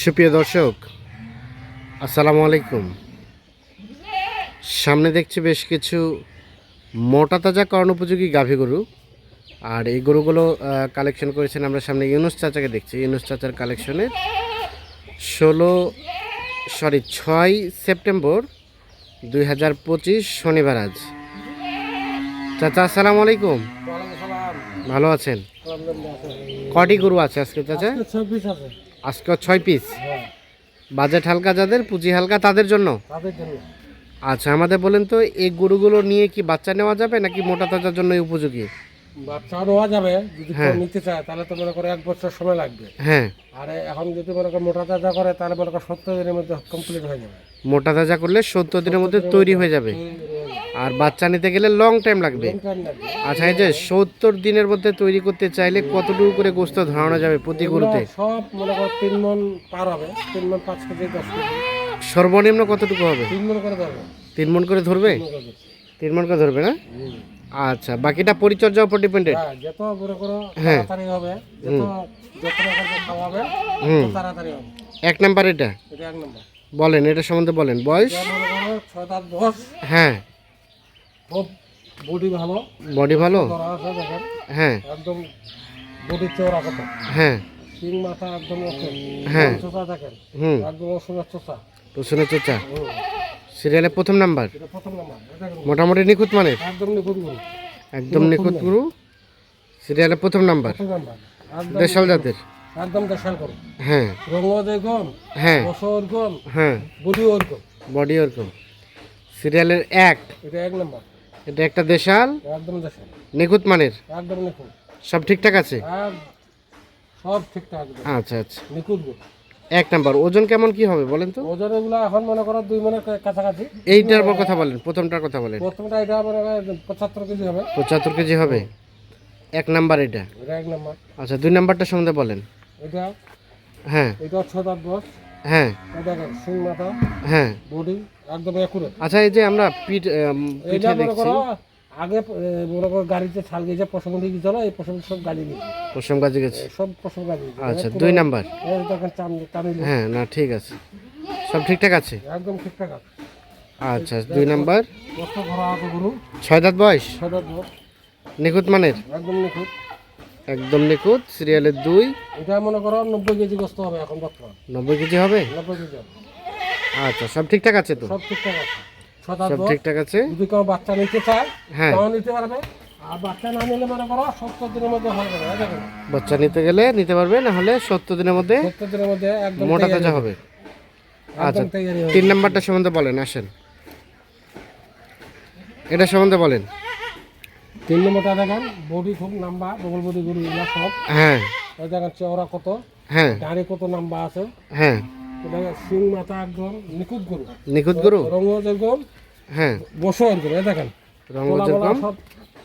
সুপ্রিয় দর্শক আসসালামু আলাইকুম। সামনে দেখছি বেশ কিছু মোটা তাজা করণ উপযোগী গাভী গরু। আর এই গরুগুলো কালেকশন করেছেন আমরা সামনে ইউনুস চাচাকে দেখছি। ইউনুস চাচার কালেকশনের ষোলো সরি ছয় সেপ্টেম্বর দুই হাজার পঁচিশ শনিবার আজ। চাচা আসসালামু আলাইকুম। ভালো আছেন? কটি গরু আছে আজকে চাচা? আছে। আজকে ছয় পিস হ্যাঁ। বাজেট হালকা যাদের পুঁজি হালকা তাদের জন্য? আচ্ছা আমাদের বলেন তো এই গরুগুলো নিয়ে কি বাচ্চা নেওয়া যাবে নাকি মোটা তাজার জন্য উপযোগী? বাচ্চা নেওয়া যাবে যদি হ্যাঁ। নিতে চায় তাহলে তো মনে করে এক বছর সময় লাগবে। হ্যাঁ। আর এখন যদি মনে করে মোটা তাজা করে তাহলে মনে করে সত্তর দিনের মধ্যে কমপ্লিট হয়ে যাবে। মোটা তাজা করলে সত্তর দিনের মধ্যে তৈরি হয়ে যাবে। আর বাচ্চা নিতে গেলে লং টাইম লাগবে। আচ্ছা এই যে সত্তর দিনের মধ্যে তৈরি করতে চাইলে কতটুকু করে গোস্ত ধরানো যাবে প্রতি গরুতে সব মনে করো তিন মন পার হবে তিন মন পাঁচ কেজি দশ কেজি। সর্বনিম্ন কতটুকু হবে? তিন মন করে ধরবে। তিন মন করে ধরবে? তিন মন করে ধরবে। না? আচ্ছা বাকিটা পরিচর্যার উপর ডিপেন্ডেড হ্যাঁ যত মনে করো হ্যাঁ। তাড়াতাড়ি হবে যত খাওয়াবে হুম। তাড়াতাড়ি হবে। এক নাম্বার এটা? এটা এক নম্বর। বলেন এটা সম্বন্ধে বলেন। বয়স? হ্যাঁ। খুব বডি ভালো। বডি ভালো? হ্যাঁ। একদম বডি চওড়া কত হ্যাঁ। তিন মাথা একদম ওকে হ্যাঁ। চোষা দেখেন। হুম। একদম রসুনের চোষা রসুনের চোচা। সিরিয়ালে প্রথম নাম্বার প্রথম নাম্বার মোটামুটি নিখুঁত মানে একদম নিখুঁত গুণ একদম নিখুঁত গুরু। সিরিয়ালে প্রথম নাম্বার দেশাল জাতের? একদম দেশাল করুন হ্যাঁ। দেখুন হ্যাঁ। রস ওরকম হ্যাঁ। বডি ওরকম। বডি ওরকম। সিরিয়ালের এক? এটা এক নাম্বার এটা একটা দেশাল? একদম দেশাল। নিখুঁত মানের? একদম নিখুঁত। সব ঠিকঠাক আছে? সব ঠিকঠাক আচ্ছা আচ্ছা। নিখুঁত এক নাম্বার ওজন কেমন কি হবে বলেন তো? ওজন এগুলো এখন মনে করো দুই মনের কাছাকাছি। এইটার উপর কথা বলেন প্রথমটার কথা বলেন। প্রথমটা এটা মনে পঁচাত্তর কেজি হবে। পঁচাত্তর কেজি হবে। এক নাম্বার এটা। এটা এক নাম্বার। আচ্ছা দুই নাম্বারটা সম্বন্ধে বলেন। এটা হ্যাঁ। এটা দাঁত বস হ্যাঁ। সিং মাথা হ্যাঁ। বডি একদম একুরেট আচ্ছা এই যে আমরা পিঠ পিঠে মনে দেখছি। করো আগে মনে করো গাড়িতে ছাল গেছে পশম দিয়ে গেছিল এই পশম সব গাড়ি নিয়ে পশ্চিম কাজে গেছে? সব পশম গাড়ি আচ্ছা দুই নাম্বার। হ্যাঁ না ঠিক আছে। সব ঠিকঠাক আছে? একদম ঠিকঠাক আছে। আচ্ছা দুই নাম্বার। ছয় দাঁত বয়স? ছয় দাঁত নিখুঁত মানের? একদম নিখুঁত। একদম নিখুঁত সিরিয়ালের দুই। এটা মনে করো নব্বই কেজি গোস্ত হবে এখন বর্তমান। নব্বই কেজি হবে? নব্বই কেজি হবে। আচ্ছা সব ঠিকঠাক আছে তো? সব ঠিকঠাক আছে। সব ঠিকঠাক আছে? যদি কেউ বাচ্চা নিতে চায় হ্যাঁ। নিতে পারবে। আর বাচ্চা না নিলে মনে করো সত্তর দিনের মধ্যে হয়ে যাবে বাচ্চা নিতে গেলে নিতে পারবে না হলে সত্তর দিনের মধ্যে সত্তর দিনের মধ্যে একদম মোটা তাজা হবে। আচ্ছা তিন নাম্বারটা সম্বন্ধে বলেন আসেন। এটা সম্বন্ধে বলেন। তিন নম্বরটা দেখেন। বডি খুব নাম্বা ডবল বডি গরু সব। হ্যাঁ। এই দেখেন চওড়া কত? হ্যাঁ। দাঁড়ি কত নাম্বা আছে? হ্যাঁ। সিং মাথা একদম নিখুঁত গরু। নিখুঁত গরু? রঙ যেরকম হ্যাঁ। বসো এরকম এই দেখেন রঙ যেরকম।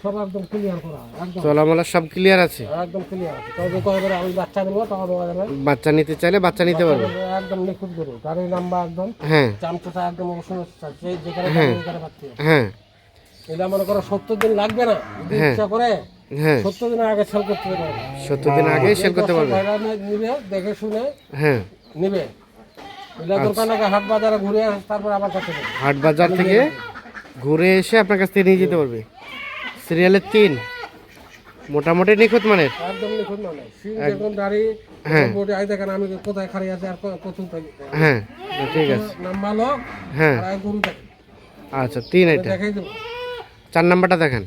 সব একদম ক্লিয়ার করা একদম। চলামলা সব ক্লিয়ার আছে। একদম ক্লিয়ার আছে। তবে কয়েকবার আমি বাচ্চা নেব তাও দেওয়া যাবে বাচ্চা নিতে চাইলে বাচ্চা নিতে পারবে। একদম নিখুঁত গরু। গাড়ি নাম্বার একদম। হ্যাঁ। চামচটা একদম অবশ্যই যেখানে হ্যাঁ। এটা মনে করো সত্তর দিন লাগবে না। যদি ইচ্ছা করে হ্যাঁ। সত্তর দিন আগে সেল করতে পারবে। সত্তর দিন আগেই সেল করতে পারবে। নিবে দেখে শুনে হ্যাঁ। নিবে। এটা দরকার নাকি হাট বাজারে ঘুরে আসে তারপর আবার কাছে হাট বাজার থেকে ঘুরে এসে আপনার কাছ থেকে নিয়ে যেতে পারবে। সিরিয়ালের তিন। মোটামুটি নিখুঁত মানের। একদম নিখুঁত মানে। সিং যেরকম দাড়ি হ্যাঁ। বডি আই দেখেন আমি কোথায় খাড়ি আছে আর ক- কোথায় থাকি। হ্যাঁ ঠিক আছে। নাম্বার লোক হ্যাঁ। আর গরু দেখেন। আচ্ছা তিন এটা। দেখাই দেবো। চার নাম্বারটা দেখেন।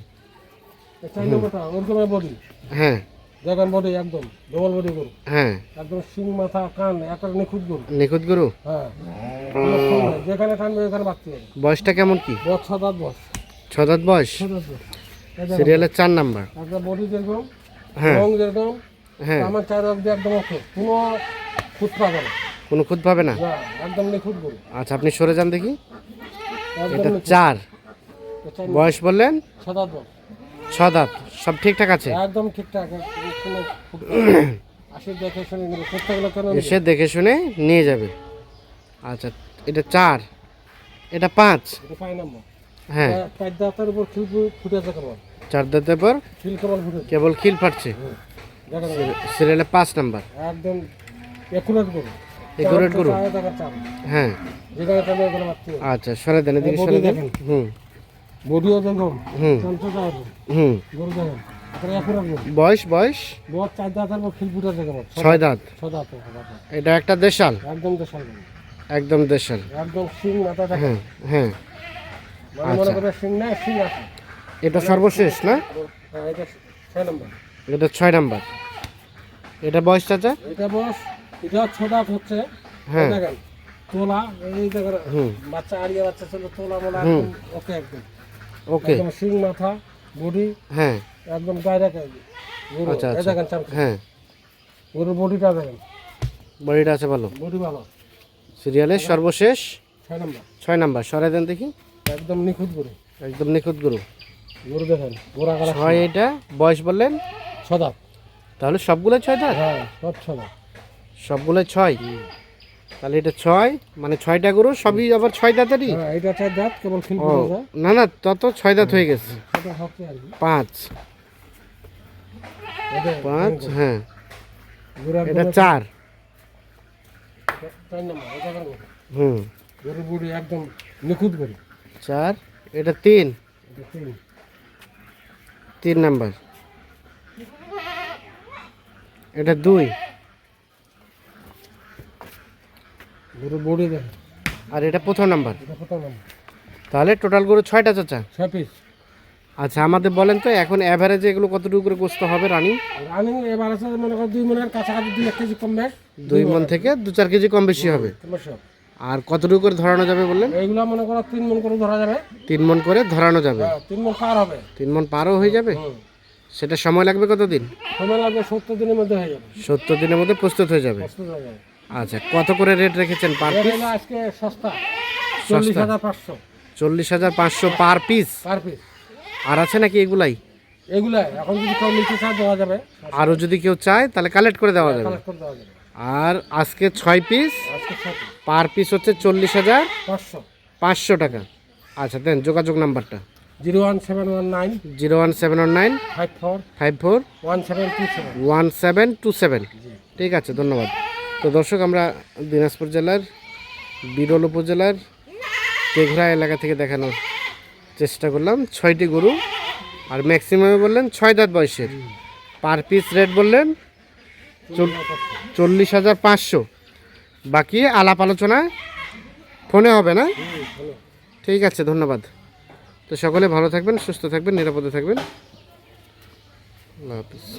চার নম্বরটা বডি হ্যাঁ। দেখেন বডি একদম ডবল বডি গরু। হ্যাঁ। একদম সিং মাথা কান একটা নিখুঁত গরু। নিখুঁত গরু? হ্যাঁ। যেখানে টানবে ওখানে বাচ্চা বয়সটা কেমন কি? বছ ছ দাঁত বস ছ দাঁত বয়স? ছ দেখেন, সিরিয়ালের চার নাম্বার। একটা বডি যেরকম হ্যাঁ। রং যেরকম হ্যাঁ। আমার চার অব্দি একদম ওকে কোনো খুঁত পাবে না। কোনো খুঁত পাবে না? না, একদম নিখুঁত গরু। আচ্ছা আপনি সরে যান দেখি। এটা চার। বয়স বললেন? ছ দাঁত বস ছ দাঁত সব ঠিকঠাক আছে। একদম ঠিকঠাক এসে দেখে শুনে নিয়ে যাবে। আচ্ছা এটা চার এটা পাঁচ। হ্যাঁ। চার দাঁতের উপর খিল ফুটেছে কেমন চার দাঁতের পর খিল কেবল খিল ফাটছে। সিরিয়ালে পাঁচ নাম্বার। একদম একুরেট চাপ হ্যাঁ। আচ্ছা সরে দেন এদিকে সরে দেন। হুম। বডিও দেখুন হুম। গরু দেখেন বয়স বয়স? ছয় দাঁত। এটা একটা দেশাল? একদম দেশাল একদম দেশাল। একদম সিং মাথা হ্যাঁ হ্যাঁ। মানে আছে। এটা সর্বশেষ না? হ্যাঁ এটা ছয় নম্বর। এটা ছয় নাম্বার। এটা বয়স চাচা? এটা বস এটা ছ দাঁত হচ্ছে। হ্যাঁ। তোলা এই হুম। বাচ্চা আড়িয়া বাচ্চা ছিল তোলা মোলা। ওকে একদম। ওকে। একদম সিং মাথা বডি হ্যাঁ। একদম গরু আচ্ছা এই আচ্ছা। দেখেন চামচা হ্যাঁ। গরুর বডিটা দেখেন। বডিটা আছে ভালো? বডি ভালো। সিরিয়ালের সর্বশেষ? ছয় নম্বর। ছয় নাম্বার। সরে দেন দেখি। একদম নিখুঁত গরু। একদম নিখুঁত গরু। গরু দেখেন গোড়া ছয় এটা? বয়স বললেন? ছদাত তাহলে সবগুলো ছয় দাঁত? হ্যাঁ সব ছদাত সবগুলো ছয়? তাহলে এটা ছয় মানে ছয়টা গরু সবই আবার ছয় দাঁতেরই? হ্যাঁ এটা চার দাঁত কেবল না না তত ছয় দাঁত হয়ে গেছে। পাঁচ। পাঁচ হ্যাঁ। এটা চার। চার হুম। একদম নিখুঁত চার এটা তিন। তিন নাম্বার। এটা দুই। বডি দেখেন আর এটা প্রথম নাম্বার? তাহলে টোটাল গরু ছয়টা চাচা? ছয় পিস আচ্ছা আমাদের বলেন তো এখন অ্যাভারেজে এগুলো কতটুকু করে গোস্ত হবে রানিং রানিং আছে মনে করো দুই মনের কাছাকাছি দুই এক কেজি কমবে দুই মন থেকে দু চার কেজি কম বেশি হবে। আর কতটুকু করে ধরানো যাবে বললেন? এইগুলো মনে করো তিন মন করে ধরা যাবে। তিন মন করে ধরানো যাবে। হ্যাঁ তিন মন পার হবে। তিন মন পারও হয়ে যাবে? সেটা সময় লাগবে কতদিন? সময় লাগবে সত্তর দিনের মধ্যে হয়ে যাবে। সত্তর দিনের মধ্যে প্রস্তুত হয়ে যাবে। প্রস্তুত হয়ে যাবে। আচ্ছা কত করে রেট রেখেছেন পার পিস আজকে সস্তা চল্লিশ হাজার পাঁচশো। চল্লিশ হাজার পাঁচশো পার পিস পার পিস আর আছে নাকি এগুলাই? এগুলা এখন যদি কেউ নিতে চায় দেওয়া যাবে। আরও যদি কেউ চায় তাহলে কালেক্ট করে দেওয়া যাবে। কালেক্ট করে দেওয়া যাবে। আর আজকে ছয় পিস পার পিস হচ্ছে চল্লিশ হাজার পাঁচশো। পাঁচশো টাকা। আচ্ছা দেন যোগাযোগ নাম্বারটা। Zero one seven one nine. Zero one seven one nine. Five four. Five four. One seven two seven. One seven two seven. ঠিক আছে ধন্যবাদ। তো দর্শক, আমরা দিনাজপুর জেলার, বিরল উপজেলার তেঘরা এলাকা থেকে দেখানোর চেষ্টা করলাম। ছয়টি গরু, আর ম্যাক্সিমামে বললেন ছয় দাঁত বয়সের। পার পিস রেট বললেন চল- চল্লিশ হাজার পাঁচশো। বাকি আলাপ আলোচনা ফোনে হবে না? ঠিক আছে, ধন্যবাদ। তো সকলে ভালো থাকবেন, সুস্থ থাকবেন, নিরাপদে থাকবেন। আল্লাহ হাফিজ।